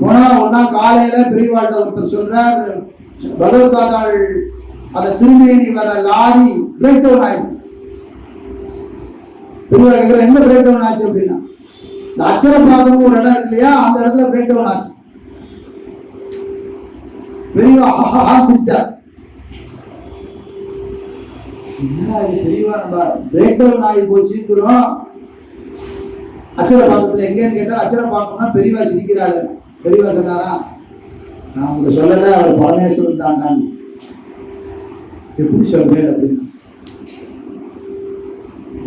போனா ஒன்னா காலையில பெரியவாழ்கிட்ட ஒருத்தர் சொல்றார் பகவத்பாதாள் அந்த திருமேனி வர லாரி பிரேக் டவுன் ஆயிடும். பெரியவா கேட்கிற எங்க பிரேக் டவுன் ஆச்சு? அப்படின்னா இந்த அச்சரப்பாக்கம் ஒரு இடம் இல்லையா? அந்த இடத்துல பிரேக் டவுன் ஆச்சு பெரியவா சிரிச்சார். என்னடா இது பெரியவா நம்ம பிரேக் டவுன் ஆகி போச்சுக்கிறோம் அச்சரப்பாக்கத்துல எங்கன்னு அச்சரப்பாக்கம்னா பெரியவா சிரிக்கிறாள். பெரியவா சொன்னாரா நான் உங்க சொல்லல அவர் பரமேஸ்வரன் தான் எப்படி சொல்றேன் அப்படின்னு.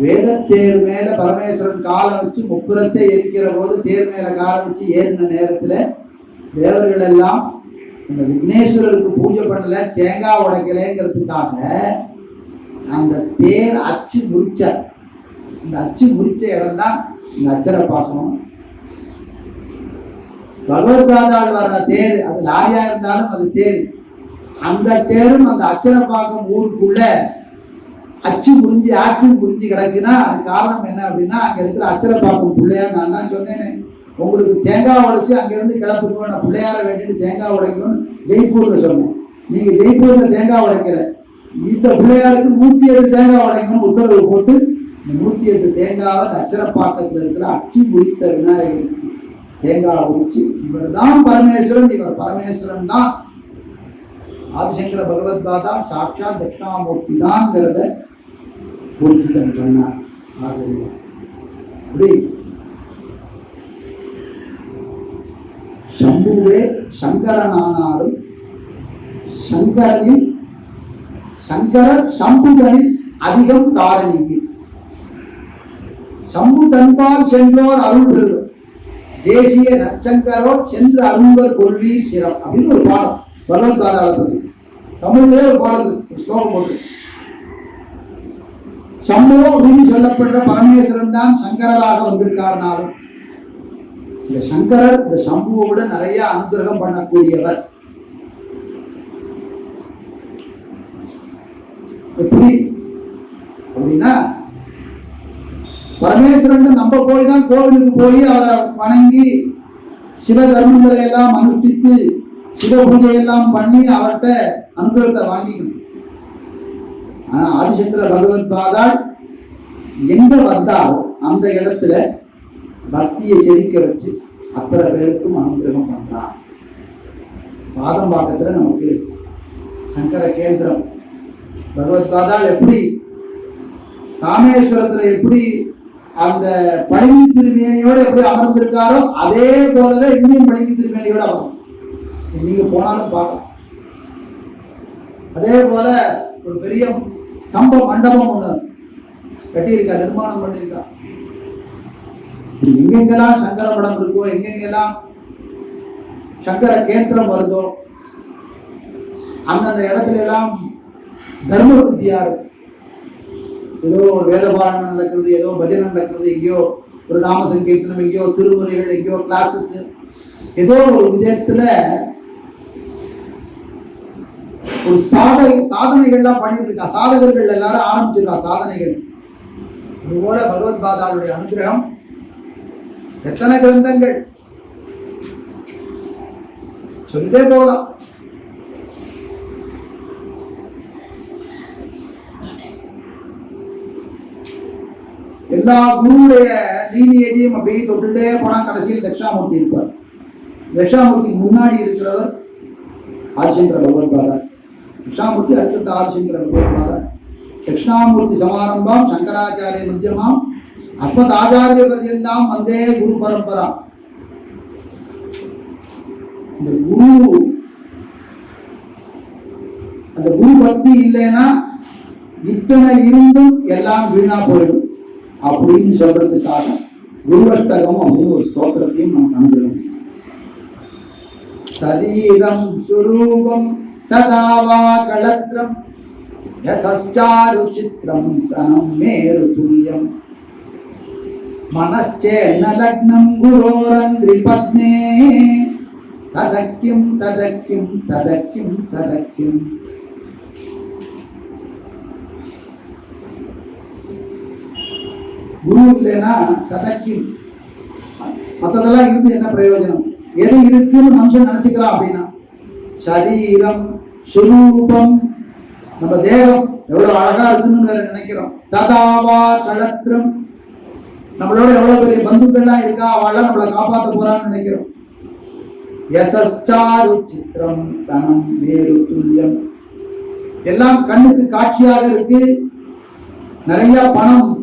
வேத தேர் மேல பரமேஸ்வரன் காலை வச்சு முப்புறத்தை எரிக்கிற போது தேர் மேல காலை வச்சு ஏறின நேரத்துல தேவர்கள் எல்லாம் இந்த விக்னேஸ்வரருக்கு பூஜை பண்ணல தேங்காய் உடைக்கலைங்கிறதுக்காக அந்த தேர் அச்சு முறிச்சார். இந்த அச்சு முறிச்ச இடம் தான் இந்த அச்சர பாசனம். பகவத்பாதால் வர்ற தேர் அது லாரியா இருந்தாலும் அது தேர். அந்த தேரும் அந்த அச்சரப்பாக்கம் ஊருக்குள்ள அச்சு புரிஞ்சு ஆக்சிஜன் புரிஞ்சு கிடக்குன்னா அது காரணம் என்ன அப்படின்னா அங்க இருக்கிற அச்சரப்பாக்கம் பிள்ளையார் நான் தான் சொன்னேனே. உங்களுக்கு தேங்காய் உடைச்சு அங்கிருந்து கிளப்புங்க நான் பிள்ளையார வேண்டிட்டு தேங்காய் உடைக்கணும்னு ஜெய்ப்பூர்ல சொன்னேன். நீங்க ஜெய்ப்பூர்ல தேங்காய் உடைக்கிற இந்த பிள்ளையாருக்கு நூத்தி எட்டு தேங்காய் உடைக்கணும்னு உத்தரவு போட்டு நூத்தி எட்டு தேங்காவை அச்சரப்பாக்கத்துல இருக்கிற அச்சு முடித்த விநாயகர் தேங்காய் உடிச்சு இவர் தான் பரமேஸ்வரன் இவர் பரமேஸ்வரன் தான். ஆதிசங்கர பகவத்பாதா சாட்சா தட்சிணாமூர்த்தி தான்ங்கிறத புரிஞ்சுக்கன்னு சொன்னார் அப்படி சம்புவே சங்கரனானாலும் சங்கரனில் சங்கரர் சம்புதனில் அதிகம் தாரணியில். சம்பு தன்பால் சென்றோர் அருள் பெறுவர். தேசிய நச்சங்கரோ சென்று அன்பர் கொள்வீர் சிரம் அப்படின்னு ஒரு பாடம் பகவத்பாதாவை பற்றி தமிழ்லேயே ஒரு பாடம் இருக்கு, ஸ்லோகம் போட்டு. சம்போ அப்படின்னு சொல்லப்படுற பரமேஸ்வரன் தான் சங்கரராக வந்திருக்காருனாலும் இந்த சங்கரர் இந்த சம்புவை நிறைய அனுகிரகம் பண்ணக்கூடியவர். எப்படி? அப்படின்னா பரமேஸ்வரன் நம்ம போய் தான் கோவிலுக்கு போய் அவரை வணங்கி சிவ தர்மங்களை எல்லாம் அனுஷ்டித்து சிவ பூஜை எல்லாம் பண்ணி அவர்கிட்ட அனுகிரகத்தை வாங்கிக்கணும். ஆனா ஆதிசங்கர பகவத் பாதால் எங்க வந்தாரோ அந்த இடத்துல பக்தியை செழிக்க வச்சு அத்தனை பேருக்கும் அனுகிரகம் பண்றான் பாதம் பாக்கத்துல நமக்கு சங்கர கேந்திரம். பகவத் பாதால் எப்படி ராமேஸ்வரத்துல எப்படி அந்த பழங்கி திருமேனியோட எப்படி அமர்ந்திருக்காரோ அதே போலவே இன்னும் பழங்கி திருமேனியோட அமரும். நீங்க போனாலும் பார்க்கலாம். அதே போல ஒரு பெரிய ஸ்தம்ப மண்டபம் ஒண்ணு கட்டியிருக்கா நிர்மாணம் பண்ணியிருக்கா எங்கெங்கெல்லாம் சங்கர படம் இருக்கோ எங்கெங்கெல்லாம் சங்கர கேந்திரம் வருதோ அந்தந்த இடத்துல எல்லாம் தர்ம வித்தியார் ஏதோ ஒரு வேதபாரணம் நடக்கிறது ஏதோ பஜனை நடக்கிறது எங்கேயோ ஒரு நாம சங்கீர்த்தனம் எங்கேயோ திருமுறைகள் எங்கேயோ கிளாஸஸ் ஏதோ ஒரு விதத்துல ஒரு சாதனை சாதனைகள்லாம் பண்ணிட்டு இருக்கா. சாதகர்கள் எல்லாரும் ஆரம்பிச்சிருக்கா சாதனைகள். அதுபோல பகவத் பாதாளுடைய அனுகிரகம். எத்தனை கிரந்தங்கள்? சொல்லிட்டே போகலாம் எல்லா குருவுடைய லீனியேஜையும் அப்படியே தொட்டுட்டே போனா கடைசியில் தட்சிணாமூர்த்தி இருப்பார். தட்சிணாமூர்த்திக்கு முன்னாடி இருக்கிறவர் ஆதிசங்கர பகவத்பாதர். தட்சிணாமூர்த்தி அடுத்த ஆதிசங்கர பகவத்பாதர். தட்சிணாமூர்த்தி சமாரம்பம் சங்கராச்சாரிய மத்தியமாம் அஸ்மத் ஆச்சாரிய பர்யந்தாம் வந்தே குரு பரம்பரா. இந்த குரு அந்த குரு பக்தி இல்லைன்னா இத்தனை இருந்தும் எல்லாம் வீணா போயிடும். அப்படின்னு சொல்றதுக்காக குருவஷ்டகம் அப்படின்னு ஒரு ஸ்தோத்திரத்தையும் நம்ம நம்புகிறோம் சரீரம் சுரூபம் ததாவா களத்ரம் யசச்சாரு சித்திரம் தனம் மேரு துல்லியம் மனச்சேன்ன லக்னம் குரோரந்திரி பத்மே ததக்கிம் ததக்கிம் ததக்கிம் ததக்கிம் குரு இல்லைன்னா கதக்கில் மற்றதெல்லாம் இருந்து என்ன பிரயோஜனம்? எது இருக்குன்னு மனுஷன் நினைச்சுக்கிறான் அப்படின்னா சரீரம் சுரூபம் நம்ம தேகம் எவ்வளவு அழகா இருக்குன்னு வேற நினைக்கிறோம். ததாவா சடத்திரம் நம்மளோட எவ்வளவு பெரிய பந்துக்கள்லாம் இருக்கா? அவள்லாம் நம்மளை காப்பாத்த போறான்னு நினைக்கிறோம். யசஸ்சாரு சித்திரம் தனம் வேறு துல்லியம். எல்லாம் கண்ணுக்கு காட்சியாக இருக்கு. நிறைய பணம்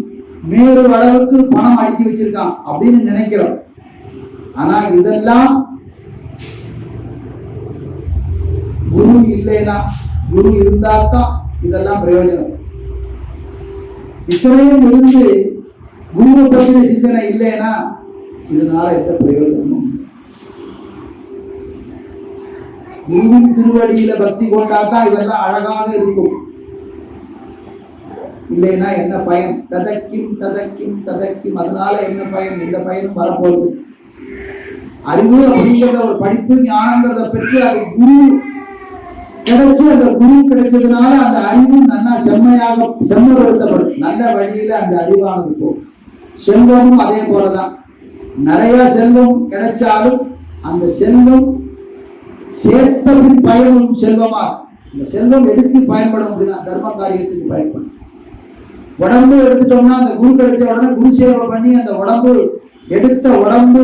மேரு அளவுக்கு பணம் அடுக்கி வச்சிருக்கான் அப்படின்னு நினைக்கிறோம். ஆனா இதெல்லாம் குரு இல்லைனா குரு இருந்தா தான் இதெல்லாம் பிரயோஜனம். இத்தனையும் இருந்து குருவை பற்றின சிந்தனை இல்லைன்னா இதனால எந்த பிரயோஜனமும் குருவின் திருவடியில பக்தி கொண்டாதான் இதெல்லாம் அழகாக இருக்கும். இல்லைன்னா என்ன பயன்? ததக்கிம் ததக்கிம் ததக்கிம். அதனால என்ன பயன்? இந்த பயனும் வரப்போகுது. அறிவு அப்படிங்கிறத ஒரு படிப்பு ஞானங்கிறத பெற்று அது குரு கிடைச்சு அந்த குரு கிடைச்சதுனால அந்த அறிவு நல்லா செம்மையாக செம்மப்படுத்தப்படும். நல்ல வழியில அந்த அறிவானது போகும். செல்வமும் அதே போலதான். நிறைய செல்வம் கிடைச்சாலும் அந்த செல்வம் சேர்த்தபின் பயனும் செல்வமா இந்த செல்வம் எதுக்கு பயன்படும் அப்படின்னா தர்ம காரியத்துக்கு பயன்படும். உடம்பு எடுத்துட்டோம்னா அந்த குரு கிடைச்ச உடனே குரு சேவை பண்ணி அந்த உடம்பு எடுத்த உடம்பு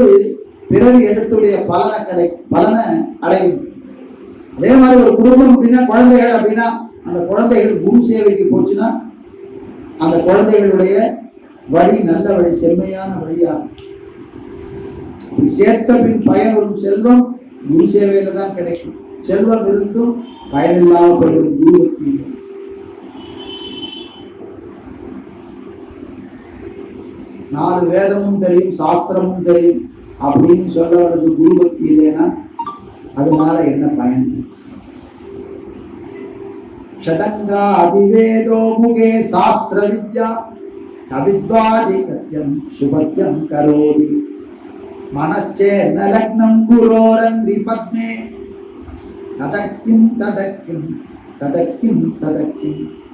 பிறகு எடுத்துடைய பலனை கிடை பலனை அடையும். அதே மாதிரி ஒரு குடும்பம் அப்படின்னா குழந்தைகள் அப்படின்னா அந்த குழந்தைகள் குரு சேவைக்கு போச்சுன்னா அந்த குழந்தைகளுடைய வழி நல்ல வழி செம்மையான வழியாகும். சேர்த்த பின் பயன் வரும் செல்வம் குரு சேவையில தான் கிடைக்கும். செல்வம் இருந்தும் பயனில்லாமல் போய்விடும் குரு பக்தி இல்லை. நாலு வேதமும் தெரியும் சாஸ்திரமும் தெரியும் அப்படின்னு சொல்லவனுக்கு குரு பக்தி இல்லைன்னா அதனால என்ன பயன்? ஷடங்கா அதிவேதோ முகே சாஸ்திர வித்யா கவித்வாதி கத்தியம் சுபத்தியம் கரோதி. மனச்சே நலக்னம் குரோரந்திரி பத்மே ததக்கிம் ததக்கிம் ததக்கிம் ததக்கிம்.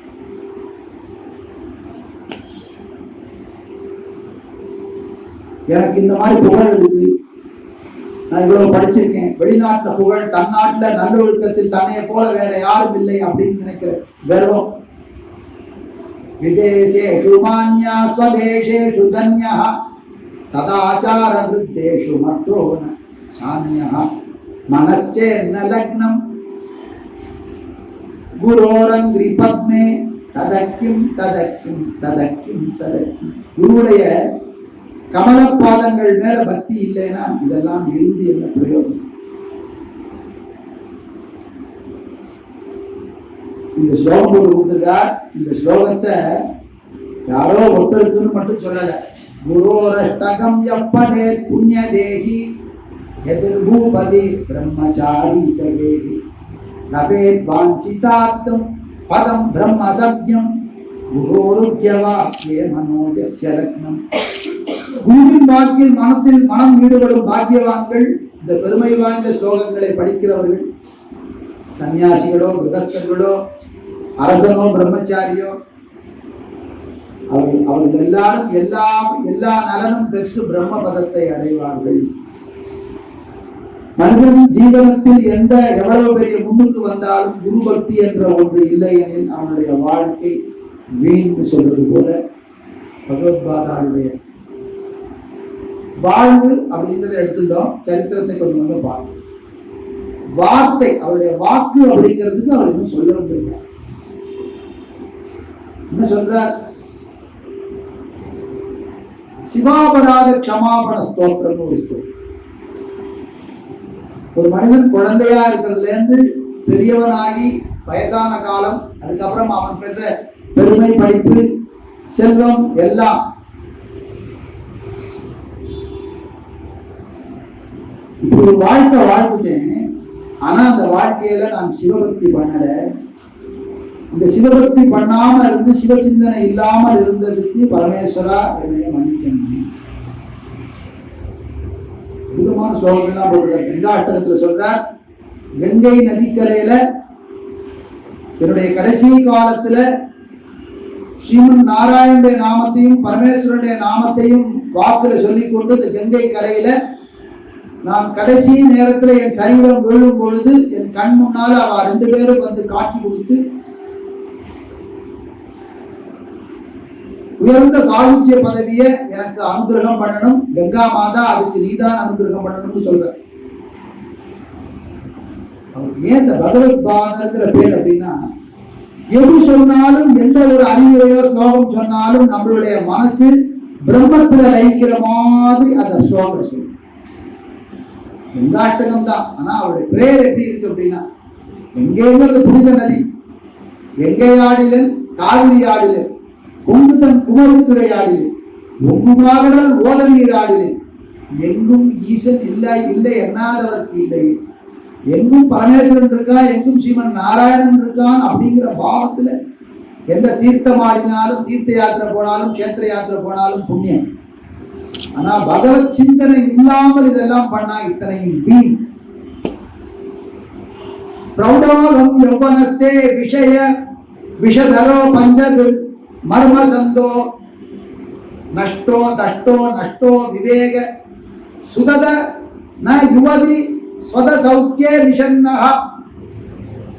எனக்கு இந்த மாதிரி புகழ் இருக்கு. நான் இவ்வளவு படிச்சிருக்கேன். வெளிநாட்டுல புகழ் தன்னாட்டுல நல்லொழுக்கத்தில் தன்னைய போல வேற யாரும் இல்லை அப்படின்னு நினைக்கிற கர்வம். விதேசேஷு மான்யா ஸ்வதேசேஷு தன்யா சதாச்சார விருத்தேஷு மத்தோ ந சான்யா. மனச்சேன்ன லக்னம் குரோரங்கிரி பத்மே ததக்கிம் ததக்கிம் ததக்கிம் ததக்கிம். குருவுடைய கமலப்பாதங்கள் மேல பக்தி இல்லைன்னா இதெல்லாம் இருந்து என்ன பிரயோஜனம்? இந்த ஸ்லோகம் போட்டு கொடுத்துருக்கார் இந்த ஸ்லோகத்தை யாரோ ஒருத்தருக்குன்னு மட்டும் சொல்லல. குரோரஷ்டகம் எப்பனே புண்ணிய தேகி எதிர்பூபதி பிரம்மச்சாரி சகேகி லபேத் வாஞ்சிதார்த்தம் பதம் பிரம்ம சத்யம் குரோருத்யவாக்கியே மனோஜஸ்ய லக்னம். குருவின் வாக்கில் மனத்தில் மனம் ஈடுபடும் பாக்கியவான்கள் இந்த பெருமை வாய்ந்த ஸ்லோகங்களை படிக்கிறவர்கள் சன்னியாசிகளோ கிரகஸ்தர்களோ அரசனோ பிரம்மச்சாரியோ அவர்கள் அவர்கள் எல்லாரும் எல்லா எல்லா நலனும் பெற்று பிரம்ம பதத்தை அடைவார்கள். மனிதன் ஜீவனத்தில் எந்த எவ்வளவு பெரிய முன்னுக்கு வந்தாலும் குரு பக்தி என்ற ஒன்று இல்லை எனில் அவனுடைய வாழ்க்கை வீண் சொல்வது போல பகவத்பாதாவுடைய வாழ்வு அப்படின்றத எடுத்துட்டோம். சரித்திரத்தை கொஞ்சம் கொஞ்சம் பார்ப்போம் வார்த்தை அவருடைய வாக்கு அப்படிங்கிறதுக்கு அவர் இன்னும் சொல்ல முடியல என்ன சொல்றார்? சிவாபராத க்ஷமாபண ஸ்தோத்திரம்னு ஒரு ஸ்தோத்திரம். ஒரு மனிதன் குழந்தையா இருக்கிறதுல இருந்து பெரியவனாகி வயசான காலம் அதுக்கப்புறம் அவன் பெற்ற பெருமை படிப்பு செல்வம் எல்லாம். ஒரு வாழ்க்கை வாழ்ந்துட்டேன் ஆனா அந்த வாழ்க்கையில நான் சிவபக்தி பண்ணல. இந்த சிவபக்தி பண்ணாம இருந்து சிவ சிந்தனை இல்லாமல் இருந்ததுக்கு பரமேஸ்வரா என்னைய மன்னிக்கணும். அற்புதமான ஸ்லோகங்கள்லாம் போட்டிருக்கார். கங்காட்டத்துல சொல்றார் கங்கை நதிக்கரையில என்னுடைய கடைசி காலத்துல ஸ்ரீமன் நாராயணுடைய நாமத்தையும் பரமேஸ்வரனுடைய நாமத்தையும் வாக்குல சொல்லிக் கொண்டு இந்த கங்கை கரையில நான் கடைசி நேரத்துல என் சரீரம் விழும் பொழுது என் கண் முன்னால அவ ரெண்டு பேரும் வந்து காட்சி கொடுத்து உயர்ந்த சாகித்ய பதவியை எனக்கு அனுகிரகம் பண்ணணும். கங்கா மாதா அதுக்கு நீதான் அனுகிரகம் பண்ணணும்னு சொல்ற அவருக்கு ஏன் இந்த பகவத் பாதங்கிற பேர் அப்படின்னா எது சொன்னாலும் எந்த ஒரு அறிவுரையோ ஸ்லோகம் சொன்னாலும் நம்மளுடைய மனசு பிரம்மத்துல லயிக்கிற மாதிரி அந்த ஸ்லோகம் சொல்லும் வெங்காட்டகம் தான். ஆனா அவருடைய பிரேயர் எப்படி இருக்கு அப்படின்னா எங்கேங்கிறது புனித நதி? எங்கே ஆடிலன்? காவிரி ஆடிலன்? கொங்குதன் குமரித்துறை ஆடிலன்? ஒங்குமாகடல் ஓதநீர் ஆடிலன்? எங்கும் ஈசன் இல்லை இல்லை எண்ணாதவர்க்கு இல்லை. எங்கும் பரமேஸ்வரன் இருக்கான் எங்கும் ஸ்ரீமன் நாராயணன் இருக்கான் அப்படிங்கிற பாவத்துல எந்த தீர்த்தம் ஆடினாலும் தீர்த்த யாத்திரை போனாலும் கேத்திர யாத்திரை போனாலும் புண்ணியம். ஆனா பகவத் சிந்தனை இல்லாமல் இதெல்லாம் பண்ணா இத்தனையும் வீண். பிரௌடாரம் யௌவனஸ்தே விஷய விஷதரோ பஞ்ச மர்ம சந்தோ நஷ்டோ தஷ்டோ நஷ்டோ விவேக சுதத ந யுவதி ஸ்வத சௌக்கியே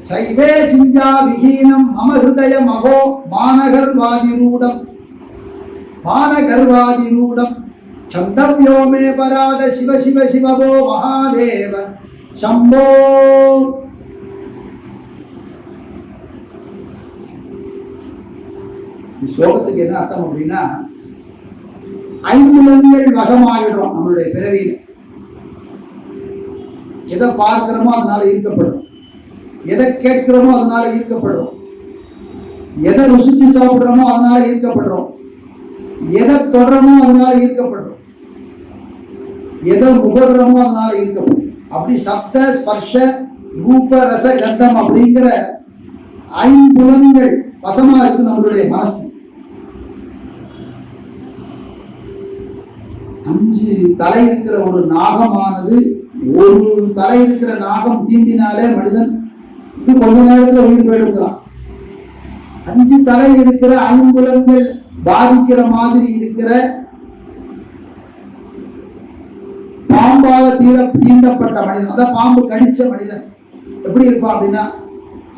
சைவே சிஞ்சா விஹீனம் மம ஹிருதய மகோ மானகர்வாதிரூடம் மானகர்வாதிரூடம் சந்தவ்யோ மே பராத சிவ சிவ சிவபோ மகாதேவ சம்போ ஸ்லோகத்துக்கு என்ன அர்த்தம் அப்படின்னா ஐந்து ஐம்புலன்கள் வசமாயிடும் நம்மளுடைய பிறவியில் எதை பார்க்கிறோமோ அதனால ஈர்க்கப்படும். எதை கேட்கிறோமோ அதனால ஈர்க்கப்படும். எதை ருசிச்சு சாப்பிடுறோமோ அதனால ஈர்க்கப்படுறோம் எதை தொடரமோ அதனால ஈர்க்கப்படுறோம் எதை முகர்றோமோ அதனால ஈர்க்கப்படும். அப்படி சப்த ஸ்பர்ஷ ரூப ரச கந்தம் அப்படிங்கிற ஐம்புலன்கள் வசமா இருக்கு நம்மளுடைய மனசு. அஞ்சு தலை இருக்கிற ஒரு நாகமானது ஒரு தலை இருக்கிற நாகம் தீண்டினாலே மனிதன் கொஞ்ச நேரத்துல உயிர் போயிடுதான் அஞ்சு தலை இருக்கிற ஐம்புலங்கள் பாதிக்கிற மாதிரி இருக்கிற பாம்பால தீர தீண்டப்பட்ட மனிதன் அதான் பாம்பு கடிச்ச மனிதன் எப்படி இருப்பான் அப்படின்னா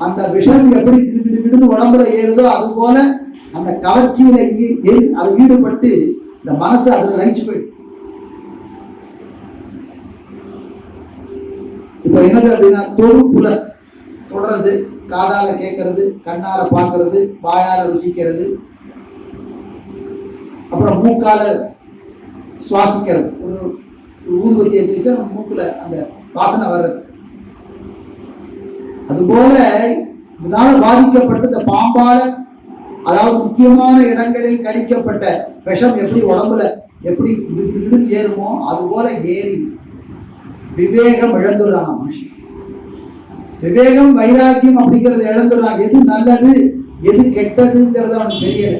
அந்த விஷம் எப்படி கிடுகிடுன்னு உடம்புல ஏறுதோ அது போல அந்த கவர்ச்சியில அது ஈடுபட்டு இந்த மனசு அதுல லயிச்சு போயிடும். இப்போ என்னது அப்படின்னா தொழுப்புல தொடர்றது காதால கேட்கறது கண்ணால பார்க்கறது வாயால ருசிக்கிறது அப்புறம் மூக்கால சுவாசிக்கிறது. ஒரு ஊதுபத்தி ஏற்றி வச்சா நம்ம மூக்குல அந்த வாசனை வர்றது. அதுபோல இதனால பாதிக்கப்பட்டு இந்த பாம்பால அதாவது முக்கியமான இடங்களில் கழிக்கப்பட்ட விஷம் எப்படி உடம்புல எப்படி ஏறுமோ அது போல ஏறி விவேகம் இழந்துடுறான் மனுஷன். விவேகம் வைராக்கியம் அப்படிங்கறத இழந்துடுறான் எது நல்லது எது கெட்டதுங்கிறது அவனுக்கு தெரியல.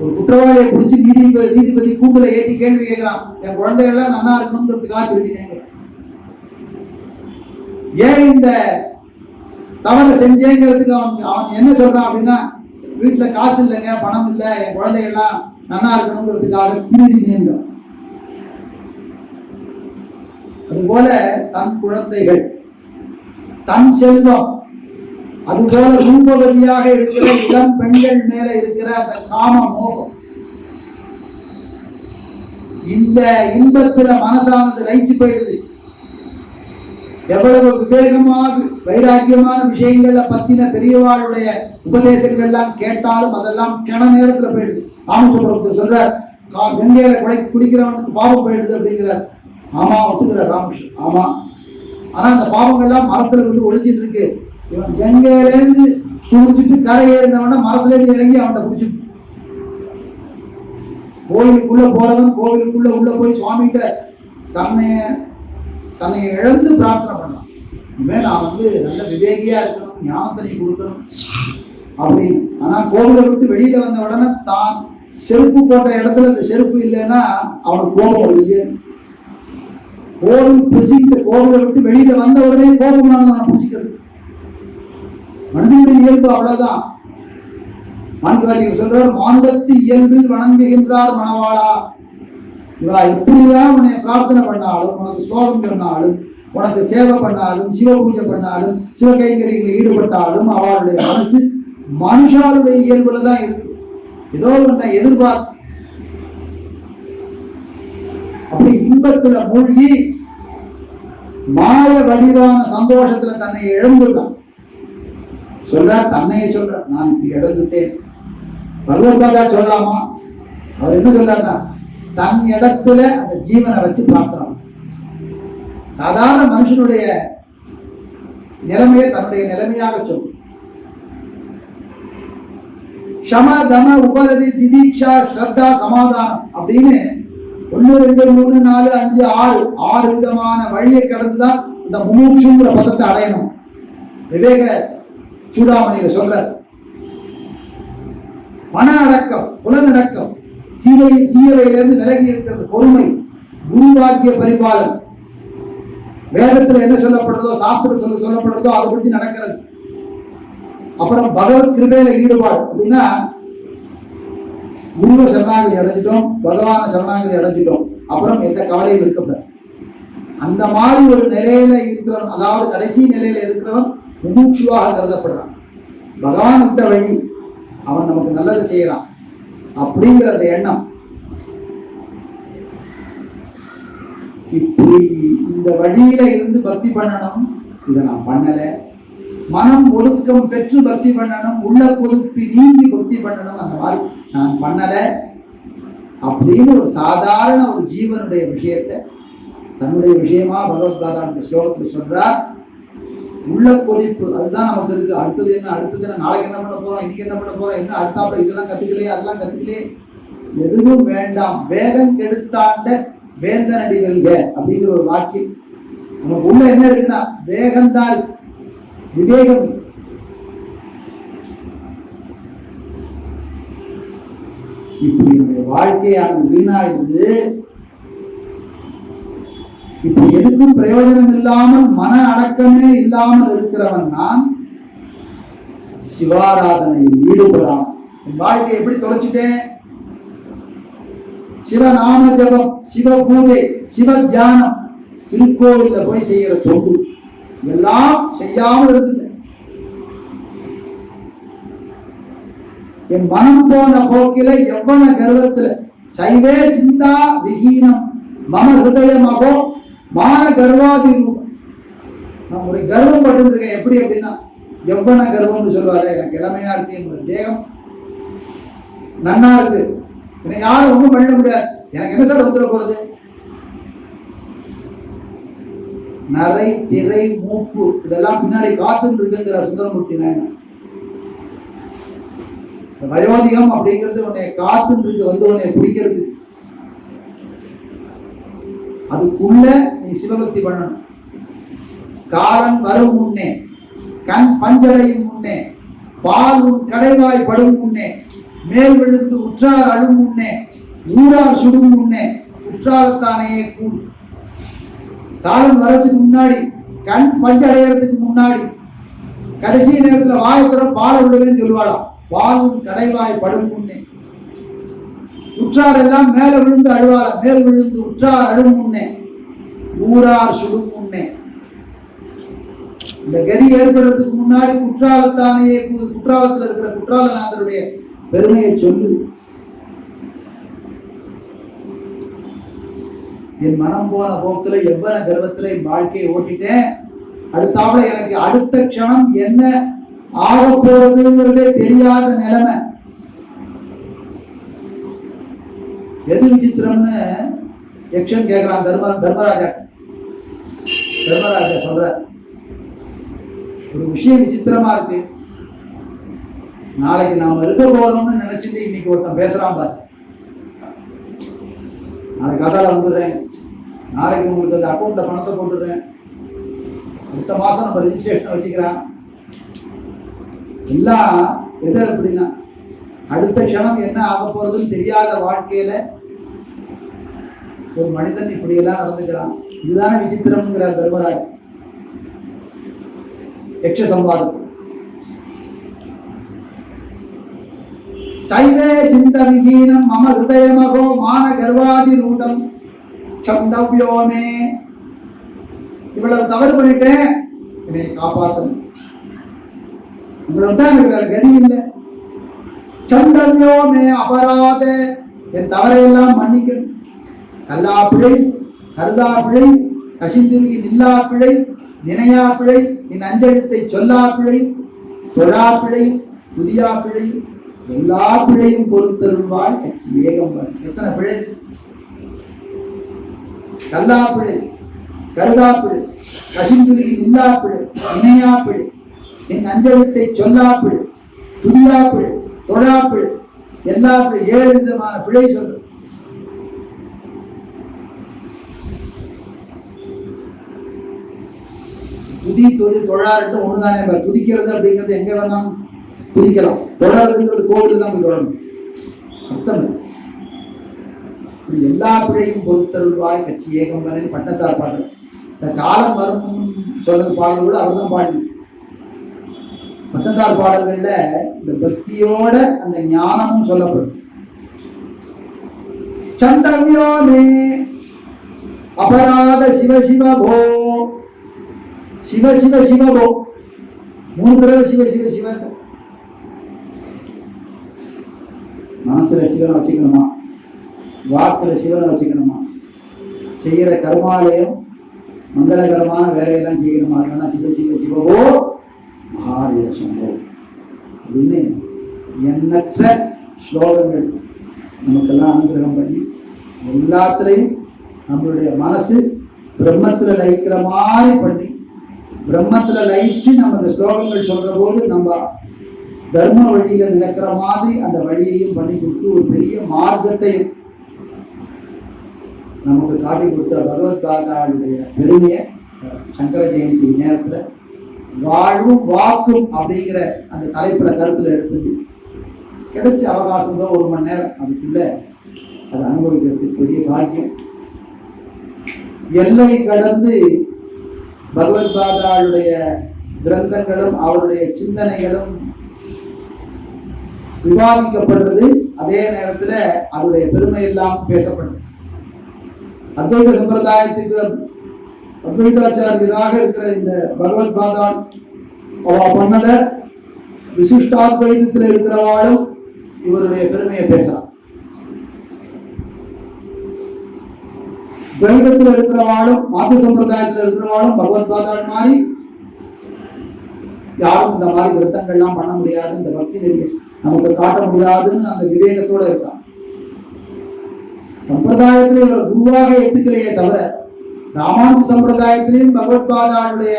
ஒரு குற்றவாளியை பிடிச்சி நீதிபதி நீதிபதி கூண்டுல ஏத்தி கேள்வி கேட்கிறான் என் குழந்தைகள்லாம் நல்லா இருக்கணும்ன்றதுக்காக திருடினேங்க ஏன் இந்த தவறை செஞ்சேங்கிறதுக்கு அவன் அவன் என்ன சொல்றான் அப்படின்னா வீட்டுல காசு இல்லைங்க பணம் இல்லை என் குழந்தைகள்லாம் நல்லா இருக்கணுங்கிறதுக்காக திருடினேங்க அதுபோல தன் குழந்தைகள் தன் செல்வம் அதுபோல ரூபவதியாக இருக்கிற இளம் பெண்கள் மேல இருக்கிற அந்த காம மோகம். இந்த இன்பத்துல மனசானது லயிச்சு போயிடுது. எவ்வளவு விவேகமா வைராக்கியமான விஷயங்களை பத்தின பெரியவாளுடைய உபதேசங்கள் எல்லாம் கேட்டாலும் அதெல்லாம் கண நேரத்துல போயிடுது. ராமசுப்ரமணியர் சொல்றார் கா- கங்கையில குடை குடிக்கிறவனுக்கு பாவம் போயிடுது அப்படிங்கிறார். ஆமா ஒத்துக்கிறார் ராமகிருஷ்ணன். ஆமா. ஆனா அந்த பாவங்கள்லாம் மரத்துல கொண்டு ஒழிச்சிட்டு இருக்கு. இவன் கங்கையில இருந்து குடிச்சிட்டு கரை ஏறினவன மரத்துல இருந்து இறங்கி அவன்கிட்ட குடிச்சிட்டு கோயிலுக்குள்ள போறவன் கோவிலுக்குள்ள உள்ள போய் சுவாமிகிட்ட தன்னை தன்னை இழந்து பிரார்த்தனை பண்ணான் இனிமே நான் வந்து நல்ல விவேகியா இருக்கணும் ஞானத்தை கொடுக்கணும் அப்படின்னு. ஆனா கோவிலை விட்டு வெளியில வந்த உடனே தான் செருப்பு போட்ட இடத்துல இந்த செருப்பு இல்லைன்னா அவனுக்கு கோபம் இல்லையே கோபம் பிசிக்க கோபத்தை விட்டு வெளியில வந்த உடனே கோபமானது நான் புசிக்கிறது. மனிதனுடைய இயல்பு அவ்வளவுதான். மாணிக்கவாதிகள் சொல்றார் மானுடத்து இயல்பில் வணங்குகின்றார் மணவாளா. இவரா எப்படிதான் உன்னை பிரார்த்தனை பண்ணாலும் உனக்கு ஸ்லோகம் சொன்னாலும் உனக்கு சேவை பண்ணாலும் சிவ பூஜை பண்ணாலும் சிவ கைங்கரிகளில் ஈடுபட்டாலும் அவளுடைய மனசு மனுஷாளுடைய இயல்புல தான் இருக்கு. ஏதோ ஒன்றை எதிர்பார்த்து அப்படி இன்பத்துல மூழ்கி மாய வடிவான சந்தோஷத்துல தன்னை இழந்துட்டான். சொல்ற தன்னையே சொல்ற நான் இப்படி இழந்துட்டேன். பகவத்பாதா சொல்லலாமா? அவர் என்ன சொல்றாருன்னா தன் இடத்துல அந்த ஜீவனை வச்சு பார்க்கிறான். சாதாரண மனுஷனுடைய நிலைமையை தன்னுடைய நிலைமையாக சொல்லும் ஷம தம உபரதி திதீக்ஷா ஸ்ரத்தா சமாதானம் அப்படின்னு ஒண்ணு ரெண்டு மூணு நாலு அஞ்சு ஆறு. ஆறு விதமான வழியை கடந்துதான் இந்த முமூட்சுங்கிற பதத்தை அடையணும். விவேக சூடாமணியில சொல்றார். மன அடக்கம் புலனடக்கம் தீவை தீயவையிலிருந்து விலகி இருக்கிறது பொறுமை குருவாக்கிய பரிபாலன். வேதத்துல என்ன சொல்லப்படுறதோ சாப்பிட சொல்ல சொல்லப்படுறதோ அதை பற்றி நடக்கிறது. அப்புறம் பகவத் கிருபையில ஈடுபாடு. அப்படின்னா குருவ சரணாகதி அடைஞ்சிட்டோம் பகவான சரணாகதி அடைஞ்சிட்டோம். அப்புறம் எந்த கவலையும் இருக்கக்கூடாது. அந்த மாதிரி ஒரு நிலையில இருக்கிறவன் அதாவது கடைசி நிலையில இருக்கிறவன் முமூட்சுவாக கருதப்படுறான். பகவான் விட்ட வழி அவன் நமக்கு நல்லதை செய்யறான். அப்படிங்கிற அந்த எண்ணம். இப்படி இந்த வழியில இருந்து பக்தி பண்ணணும். இதை நான் பண்ணல. மனம் ஒழுக்கம் பெற்று பக்தி பண்ணணும். உள்ள கொழுப்பி நீங்கி பக்தி பண்ணணும். அந்த மாதிரி நான் பண்ணலை அப்படின்னு ஒரு சாதாரண ஒரு ஜீவனுடைய விஷயத்தை தன்னுடைய விஷயமா பகவத்பாதா இந்த ஸ்லோகத்தில் சொல்றார். உள்ள கொதிப்பு அதுதான் நமக்கு இருக்கு. அடுத்தது என்ன? அடுத்தது என்ன? நாளைக்கு என்ன பண்ண போறோம்? இன்னைக்கு என்ன பண்ண போறோம்? என்ன அடுத்தாப்புல இதெல்லாம் கத்துக்கலையே? அதெல்லாம் கத்துக்கலையே. எதுவும் வேண்டாம். வேகம் கெடுத்தாண்ட வேந்தனடி வெல்க அப்படிங்கிற ஒரு வாக்கியம். நமக்கு உள்ள என்ன இருக்குன்னா வேகம்தான் தான் விவேகம் இல்லை. இப்படி என்னுடைய வாழ்க்கையானது வீணாயிடுது. இப்ப எதுக்கும் பிரயோஜனம் இல்லாமல் மன அடக்கமே இல்லாமல் இருக்கிறவன் நான் சிவாராதனையில் ஈடுபடாம். என் வாழ்க்கையை எப்படி தொலைச்சிட்டேன்? சிவநாம ஜபம் சிவ பூஜை சிவ தியானம் திருக்கோவில்ல போய் செய்யற தொண்டு. எல்லாம் செய்யாமல் இருந்துட்டேன். என் மனம் போன போக்கில எவ்வளவு கர்வத்துல? சைவே சிந்தா விஹீனம். மம ஹிருதயமாகோ மான கர்வாதி ரூபம். நான் ஒரு கர்வம் பட்டுருக்கேன் எப்படி அப்படின்னா எவ்வளவு கர்வம்னு சொல்லுவாரு எனக்கு இளமையா இருக்கு என்னோட தேகம். நன்னா இருக்கு. என்னை யாரும் ஒண்ணும் பண்ணிட முடியாது. எனக்கு என்ன சார் வந்துட போறது? நரை திரை மூப்பு. இதெல்லாம் பின்னாடி காத்துன்னு இருக்குங்கிறார் சுந்தரமூர்த்தி நாயனா இந்த வயோதிகம் அப்படிங்கிறது உன்னை காத்துன்றது வந்து உன்னை பிடிக்கிறது. அதுக்குள்ள நீ சிவபக்தி பண்ணணும். காலன் வரும் முன்னே கண் பஞ்சடையும் முன்னே பால் உன் கடைவாய் படும் முன்னே மேல் விழுந்து உற்றார் அழும் முன்னே ஊரார் சுடும் முன்னே உற்றாரத்தானேயே கூடு. காலம் வரதுக்கு முன்னாடி கண் பஞ்சடையறதுக்கு முன்னாடி கடைசி நேரத்துல வாயத்துற பால விடுவேன்னு சொல்லுவாளாம். வாழும் கடைவாய் படும் முன்னே உற்றார் எல்லாம் மேல விழுந்து அழுவார மேல் விழுந்து உற்றார் அழும் முன்னே ஊரார் சுடும் முன்னே இந்த கதி ஏற்படுறதுக்கு முன்னாடி குற்றாலத்தானே குற்றாலத்தில் குற்றாலத்துல இருக்கிற குற்றாலநாதருடைய பெருமையை சொல்லு. என் மனம் போன போக்குல எவ்வளவு கர்வத்துல என் வாழ்க்கையை ஓட்டிட்டேன். அடுத்தாப்புல எனக்கு அடுத்த க்ஷணம் என்ன? ஆக போறதுங்கிறதே தெரியாத நிலைமை. எது விசித்திரம்னு யக்ஷன் கேட்கிறான் தர்ம தர்மராஜா தர்மராஜா சொல்ற ஒரு விஷயம் விசித்திரமா இருக்கு. நாளைக்கு நாம இருக்க போறோம்னு நினைச்சிட்டு இன்னைக்கு ஒருத்தன் பேசுறான் பாரு. நாளைக்கு கதால வந்துடுறேன். நாளைக்கு உங்களுக்கு அந்த அக்கௌண்ட்ல பணத்தை போட்டுடுறேன் அடுத்த மாசம் நம்ம ரெஜிஸ்ட்ரேஷன் வச்சுக்கிறான் எல்லாம் எது அப்படின்னா அடுத்த க்ஷணம் என்ன ஆக போறதுன்னு தெரியாத வாழ்க்கையில ஒரு மனிதன் இப்படி எல்லாம் நடந்துக்கிறான். இதுதானே விசித்திரம்ங்கிறார் தர்மராஜ். யக்ஷ சம்பாதம் சைவே சிந்த விஹீனம் மம ஹிருதயமகோ மான கர்வாதி ரூடம் சந்தவ்யோமே இவ்வளவு தவறு பண்ணிட்டேன். என்னை காப்பாற்றணும் உங்களை எனக்கு வேற கதி இல்லை அபராத. என் தவறையெல்லாம் மன்னிக்கணும். கல்லா பிழை கருதா பிழை கசிந்துருகி நில்லா பிழை நினையா பிழை என் அஞ்செழுத்தை சொல்லா பிழை தொழா பிழை துதியா பிழை எல்லா பிழையும் பொறுத்தருள்வாய். கட்சி ஏகம் எத்தனை பிழை? கல்லா பிழை கருதா பிழை கசிந்துருகி நில்லா பிழை நினையா பிழை என் அஞ்சலத்தை சொல்லாப்பிடு பிழை துதியா பிழை பிழை எல்லா ஏழு விதமான பிழை சொல்லு. துதி தொழில் தொழாருட்டு ஒண்ணுதானே இப்ப துதிக்கிறது அப்படிங்கிறது எங்க வேணாலும் துதிக்கலாம். தொடர்றதுங்கிறது கோவில் தான் போய் அர்த்தம் எல்லா பிழையும் பொறுத்தருள்வாய் கட்சி ஏகம்பரன் பட்டத்தார் பாடல். இந்த காலம் வரும் சொல்றது பாடல் கூட அவர் தான் பாடி பட்டத்தார் பாடல்கள்ல இந்த பக்தியோட அந்த ஞானமும் சொல்லப்படும். சண்டவியோமே அபராத சிவ சிவ போ. சிவ சிவ சிவ போ. மூணு தடவை சிவ சிவ சிவ மனசுல சிவனை வச்சுக்கணுமா? வாக்குல சிவனை வச்சுக்கணுமா? செய்யற கர்மாலயம் மங்களகரமான வேலையெல்லாம் செய்யணுமா? அதெல்லாம் சிவ சிவ சிவவோ ஆரிய சம்போ அப்படின்னு எண்ணற்ற ஸ்லோகங்கள் நமக்கெல்லாம் அனுகிரகம் பண்ணி எல்லாத்துலேயும் நம்மளுடைய மனசு பிரம்மத்தில் லயிக்கிற மாதிரி பண்ணி பிரம்மத்தில் லயிச்சு நம்ம இந்த ஸ்லோகங்கள் சொல்கிற போது நம்ம தர்ம வழியில் நடக்கிற மாதிரி அந்த வழியையும் பண்ணி கொடுத்து ஒரு பெரிய மார்க்கத்தையும் நமக்கு காட்டி கொடுத்த பகவத் பாதாவுடைய பெருமையை சங்கர ஜெயந்தி நேரத்தில் வாழ்வும் வாக்கும் அப்படிங்கிற அந்த தலைப்புல கருத்துல எடுத்துட்டு கிடைச்ச அவகாசம் தான் ஒரு மணி நேரம் அதுக்குள்ள அதை அனுபவிக்கிறதுக்கு பெரிய பாக்கியம். எல்லை கடந்து பகவத் பாதாளுடைய கிரந்தங்களும் அவருடைய சிந்தனைகளும் விவாதிக்கப்படுறது அதே நேரத்துல அவருடைய பெருமை எல்லாம் பேசப்படுது அத்வைத சம்பிரதாயத்துக்கு அத்வைதாச்சாரியராக இருக்கிற இந்த பகவத் பாதான் அவ பண்ணத விசிஷ்டாத்வைதத்தில் இருக்கிறவாளும் இவருடைய பெருமையை பேசலாம் துவைதத்தில் இருக்கிறவாளும் மாத்து சம்பிரதாயத்தில் இருக்கிறவாளும் பகவத் பாதான் மாதிரி யாரும் இந்த மாதிரி விரத்தங்கள்லாம் பண்ண முடியாது இந்த பக்தி நெறி நமக்கு காட்ட முடியாதுன்னு அந்த விவேகத்தோட இருக்கான். சம்பிரதாயத்தில் இவர் குருவாக ஏத்துக்கலையே தவிர ராமானுஜ சம்பிரதாயத்திலையும் பகவத்பாதாவுடைய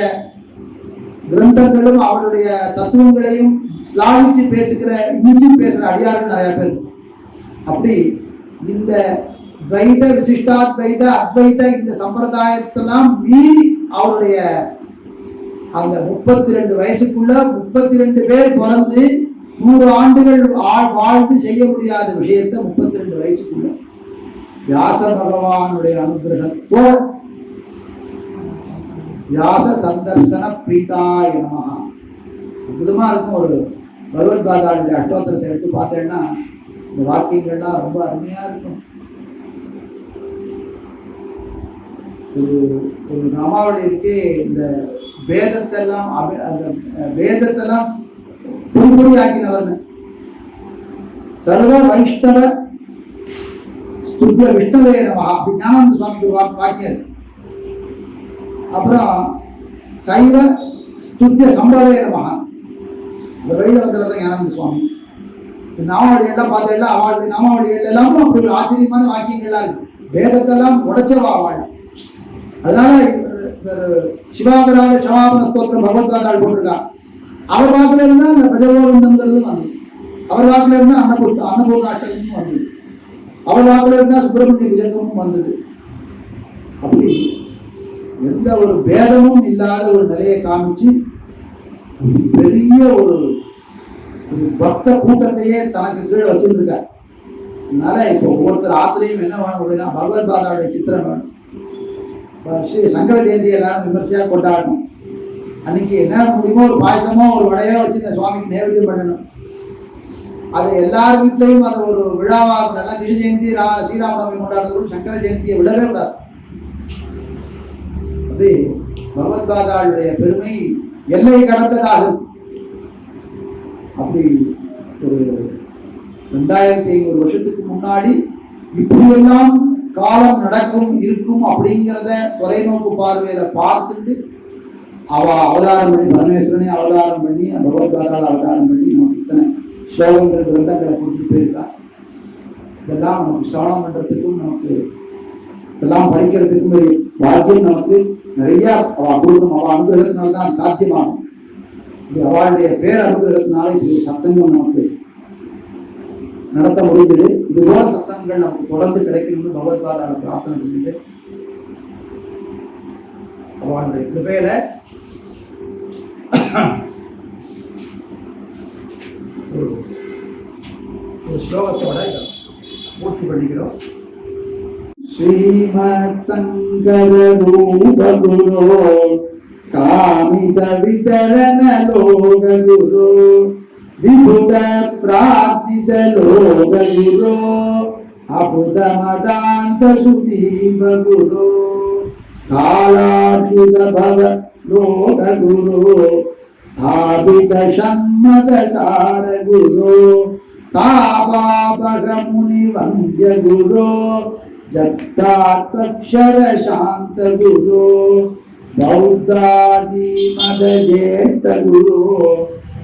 கிரந்தங்களும் அவருடைய தத்துவங்களையும் ஸ்லாவிச்சு பேசுகிற இன்னும் பேசுகிற அடியார்கள் நிறைய பேர் அப்படி இந்த துவைத விசிஷ்டாத்வைத அத்வைத இந்த சம்பிரதாயத்தெல்லாம் மீறி அவருடைய அந்த முப்பத்தி ரெண்டு வயசுக்குள்ள முப்பத்தி ரெண்டு பேர் பிறந்து நூறு ஆண்டுகள் வாழ்ந்து செய்ய முடியாத விஷயத்தை முப்பத்தி ரெண்டு வயசுக்குள்ள வியாச பகவானுடைய அனுகிரகத்தோடு வியாச சந்தர்சன பிரீதாய நமகா அற்புதமாக இருக்கும் ஒரு பகவத் பாதாவுடைய அட்டோத்திரத்தை எடுத்து பார்த்தேன்னா இந்த வாக்கியங்கள்லாம் ரொம்ப அருமையாக இருக்கும். ஒரு ஒரு நாமாவளி இருக்கு இந்த வேதத்தெல்லாம் அப- அந்த அஹ், வேதத்தெல்லாம் பொறிப்பொறியாக்கினவர்னு சர்வ வைஷ்ணவ ஸ்துத்த விஷ்ணவே நமகா அப்படி ஞானந்த சுவாமிக்கு வாக்கியம் இருக்கு. அப்புறம் சைவ ஸ்துத்திய சம்பவே மகான் இந்த வைதவத்தில் ஞானந்த சுவாமி. இந்த நாமாவளி எல்லாம் பார்த்தீங்கன்னா அவளுடைய நாமாவளிகள் எல்லாமும் அப்படி ஒரு ஆச்சரியமான வாக்கியங்கள்லாம் இருக்கு. வேதத்தெல்லாம் உடைச்சவா அவள் அதனால சிவாபராத சமாபன ஸ்தோத்திரம் பகவத்பாதாள் போட்டிருக்கான் அவர் வாக்குல இருந்தா அந்த பஜகோவிந்தங்கிறது வந்தது. அவர் வாக்குல இருந்தா அன்னபூர்ண அன்னபூர்ணாஷ்டகமும் வந்தது. அவர் வாக்குல இருந்தா சுப்பிரமணிய விஜயமும் வந்தது. அப்படி எந்த ஒரு பேதமும் இல்லாத ஒரு நிலையை காமிச்சு பெரிய ஒரு பக்த கூட்டத்தையே தனக்கு கீழே வச்சிருக்கார் அதனால இப்போ ஒவ்வொருத்தர் ஆத்திரையும் என்ன வேணும் அப்படின்னா பகவத் பாதாவுடைய சித்திரம் வேணும். ஸ்ரீ சங்கர ஜெயந்தி எல்லாரும் விமர்சையா கொண்டாடணும். அன்னைக்கு என்ன முடியுமோ ஒரு பாயசமோ ஒரு வடையோ வச்சு இந்த சுவாமிக்கு நேவேத்தியம் பண்ணணும். அது எல்லார் வீட்லயும் அது ஒரு விழாவாக நல்லா கிருஷ்ண ஜெயந்தி ரா ஸ்ரீராமநவமி கொண்டாடுறது சங்கர ஜெயந்தியை விடவே கூடாது. என்று பகவத்பாதாளுடைய பெருமை எல்லை கடந்ததாக அப்படி ஒரு ரெண்டாயிரத்தி ஐநூறு வருஷத்துக்கு முன்னாடி இப்படியெல்லாம் காலம் நடக்கும் இருக்கும் அப்படிங்கிறத தொலைநோக்கு பார்வையில பார்த்துட்டு அவ அவதாரம் பண்ணி பரமேஸ்வரனை அவதாரம் பண்ணி பகவத்பாதால அவதாரம் பண்ணி நமக்கு இத்தனை ஸ்லோகங்கள் கிரந்தங்களை கொடுத்துட்டு போயிருக்கா. இதெல்லாம் நமக்கு சிரவணம் பண்றதுக்கும் நமக்கு இதெல்லாம் படிக்கிறதுக்கும் ஒரு பாக்கியம் நமக்கு நிறைய அவ குடும்பம் அவ அனுகிரகத்தினால தான் சாத்தியமாகும். இது அவளுடைய பேர் அனுகிரகத்தினால இது சத்சங்கம் நமக்கு நடத்த முடிஞ்சது. இது போல சத்சங்கங்கள் நமக்கு தொடர்ந்து கிடைக்கணும்னு பகவத்பாதால பிரார்த்தனை பண்ணிட்டு அவளுடைய கிருபையில ஒரு ஸ்லோகத்தோட பூர்த்தி பண்ணிக்கிறோம். శ్రీమత్సంకరూపగురో కామిత వితరణలోకగురో విభుత ప్రార్థితలోకగురో అభుత మదాంత సుదీపగురో కాళాభ్యుత భవ లోకగురో స్థాపిత షణ్మద సారగురో తాపాపగముని వంద్యగురో जत्ताक्षर शांत गुरु बौद्धादि मद जेठ गुरु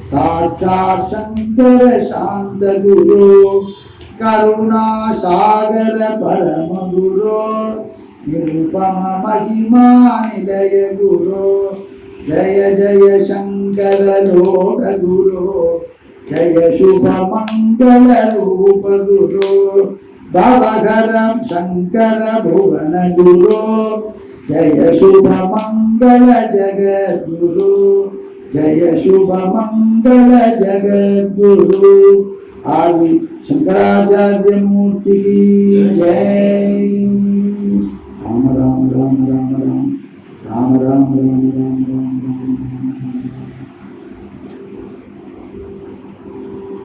साक्षात शंकर शांत गुरु करुणा सागर परम गुरु निरुपम महिमा निलय गुरु जय जय शंकर लोक गुरु जय शुभ मंगल रूप गुरु குரு ஜத்தாத்மக்ஷர சாந்த குரு பௌத்தாதி மத ஜேஷ்ட குரு சாட்சாத் சங்கர சாந்த குரு கருணா சாகர பரம குரு நிருபம மகிமா நிலைய குரு ஜய ஜய சங்கர லோக